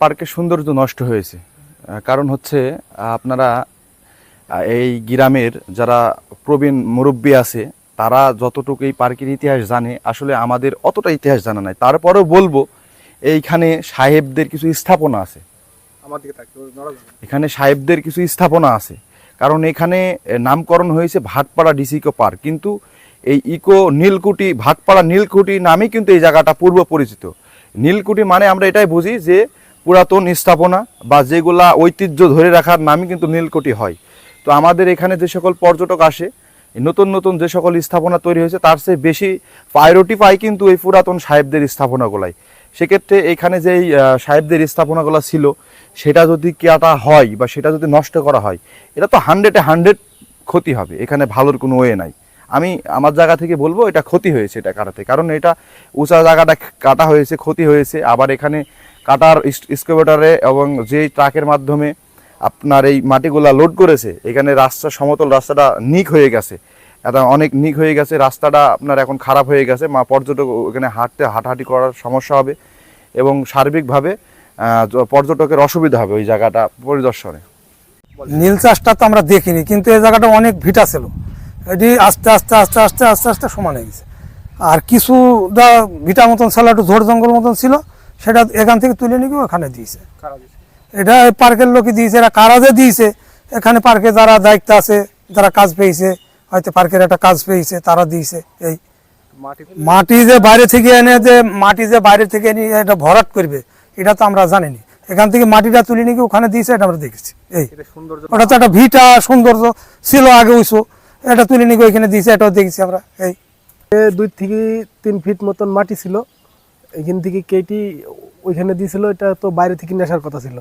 পার্কের সৌন্দর্য নষ্ট হয়েছে। কারণ হচ্ছে আপনারা এই গ্রামের যারা প্রবীণ মুরব্বী আছে তারা যতটুকু এই পার্কের ইতিহাস জানে আসলে আমাদের অতটা ইতিহাস জানা নাই। তারপরেও বলব এইখানে সাহেবদের কিছু স্থাপনা আছে। এখানে সাহেবদের কিছু স্থাপনা আছে। কারণ এখানে নামকরণ হয়েছে ভাটপাড়া ডিসিকো পার্ক। কিন্তু এই ইকো নীলকুটি ভাটপাড়া নীলকুটি নামে কিন্তু এই জায়গাটা পূর্ব পরিচিত। নীলকুটি মানে আমরা এটাই বুঝি যে পুরাতন স্থাপনা বা যেগুলা ঐতিহ্য ধরে রাখার নামই কিন্তু নীলকুটি হয়। তো আমাদের এখানে যে সকল পর্যটক আসে নতুন নতুন যে সকল স্থাপনা তৈরি হয়েছে, তার চেয়ে বেশি প্রায়োরিটি পায় কিন্তু এই পুরাতন সাহেবদের স্থাপনাগুলাই। সেক্ষেত্রে এখানে যেই সাহেবদের স্থাপনাগুলো ছিল, সেটা যদি কেটা হয় বা সেটা যদি নষ্ট করা হয়, এটা তো হান্ড্রেডে হান্ড্রেড ক্ষতি হবে। এখানে ভালোর কোনো ওয়ে নাই। আমি আমার জায়গা থেকে বলব, এটা ক্ষতি হয়েছে এটা কাটাতে। কারণ এটা উঁচা জায়গাটা কাটা হয়েছে, ক্ষতি হয়েছে। আবার এখানে কাটার স্কোভেটারে এবং যে ট্রাকের মাধ্যমে আপনার এই মাটিগুলা লোড করেছে, এখানে রাস্তা, সমতল রাস্তাটা নিক হয়ে গেছে। এটা অনেক নিক হয়ে গেছে, রাস্তাটা আপনার এখন খারাপ হয়ে গেছে। মা পর্যটক ওখানে হাঁটতে, হাঁটাহাঁটি করার সমস্যা হবে এবং সার্বিকভাবে পর্যটকের অসুবিধা হবে ওই জায়গাটা পরিদর্শনে। নীল চাষটা তো আমরা দেখিনি, কিন্তু এই জায়গাটা অনেক ভিটা ছিল। এটি আস্তে আস্তে আস্তে আস্তে আস্তে আস্তে সমান হয়ে গেছে। আর কিছুটা ভিটা মতন ছিল একটু ঝোড় জঙ্গল মতন ছিল সেটা এখান থেকে তুলে নিয়ে ওখানে দিয়েছে। এটা পার্কের লোকই দিয়েছে এরা কারা যে দিয়েছে। এখানে পার্কে যারা দায়িত্ব আছে যারা কাজ পেয়েছে হয়তো পার্কের একটা কাজ পেয়েছে তারা দিয়েছে এই। মাটি যে বাইরে থেকে এনে যে মাটি যে বাইরে থেকে এনে এটা ভরাট করবে এটা তো আমরা জানিনি। এখান থেকে মাটিটা তুলে নিয়ে গিয়ে ওখানে দিয়েছে এটা আমরা দেখেছি। এই। ওটা তো একটা ভিটা সৌন্দর্য ছিল আগে উঁচু এটা তুলে নিয়ে ওইখানে দিয়েছে এটাও দেখেছি আমরা এই। দুই থেকে তিন ফিট মতন মাটি ছিল এখান থেকে কেটি ওইখানে দিয়েছিল এটা তো বাইরে থেকে নেশার কথা ছিল।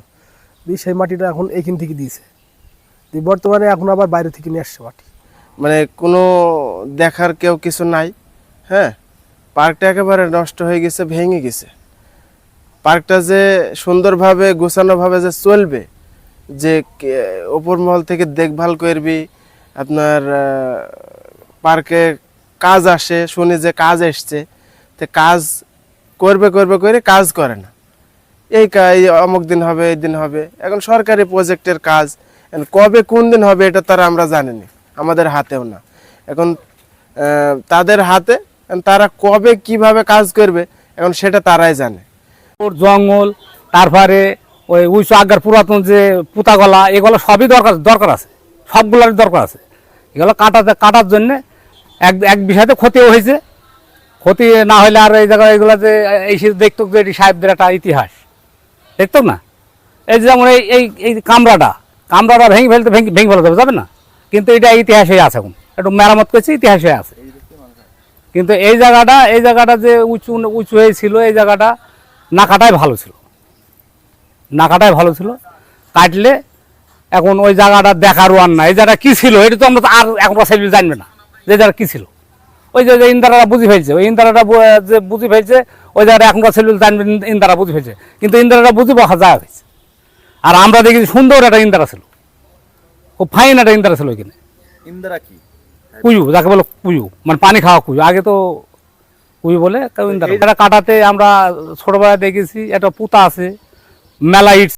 দিয়ে সেই মাটিটা এখন এইখান থেকে দিয়েছে। দিয়ে বর্তমানে এখন আবার বাইরে থেকে নিয়ে আসছে মাটি। মানে কোনো দেখার কেউ কিছু নাই হ্যাঁ? পার্কটা একেবারে নষ্ট হয়ে গেছে ভেঙে গেছে। পার্কটা যে সুন্দরভাবে গোছানোভাবে যে চলবে যে কে- ওপর মহল থেকে দেখভাল করবি আপনার পার্কে কাজ আসে, শুনি যে কাজ এসছে, তো কাজ করবে করবে, করে কাজ করে না। এই অমুক দিন হবে, এই দিন হবে। এখন সরকারি প্রজেক্টের কাজ কবে কোন দিন হবে এটা তারা আমরা জানি না আমাদের হাতেও না। এখন তাদের হাতে তারা কবে কীভাবে কাজ করবে, এখন সেটা তারাই জানে। জঙ্গল, তারপরে ওই উঁচু আগার পুরাতন যে পুতাগলা, এগুলো সবই দরকার দরকার আছে। সবগুলোর দরকার আছে। এগুলো কাটাতে কাটার জন্যে এক এক বিষয়তে ক্ষতিও হয়েছে। ক্ষতি না হলে আর এই জায়গায় এগুলো যে এই সে দেখতো যে এটি সাহেবদের একটা ইতিহাস। দেখতো না? এই যেমন এই এই এই কামরাটা কামরাটা ভেঙে ফেলতে ভেঙে ভেঙে ফেলতে যাবে না? কিন্তু এটা ইতিহাসে আছে এখন। একটু মেরামত করছে, ইতিহাসে আছে। কিন্তু এই জায়গাটা এই জায়গাটা যে উঁচু উঁচু হয়েছিল, এই জায়গাটা না কাটাই ভালো ছিল। না কাটাই ভালো ছিল। কাটলে এখন ওই জায়গাটা দেখারও আর না এই জায়গাটা কী ছিল? এটা তো আমরা আর এখন সেগুলো জানবে না যে জায়গা কী ছিল। ওই যে ইন্দারারা বুঝি ফেলছে। ওই ইন্দারাটা যে বুঝি ফেলছে ওই জায়গাটা এখনকার সেলুল জানবে ইন্দারা বুঝি ফেলছে। কিন্তু ইন্দারাটা বুঝি বসা যায় হয়েছে। আর আমরা দেখেছি সুন্দর একটা ইন্দারা ছিল। খুব ফাইন একটা ইন্দারা ছিল ওইখানে। ইন্দিরা কি? কুয়ু যাকে বলো কুয়ু। মানে পানি খাওয়া কুয়ু। আগে তো কুয়ু বলে ইন্দারা। এটা কাটাতে আমরা ছোটবেলায় দেখেছি একটা পুতা আছে মেলা ইট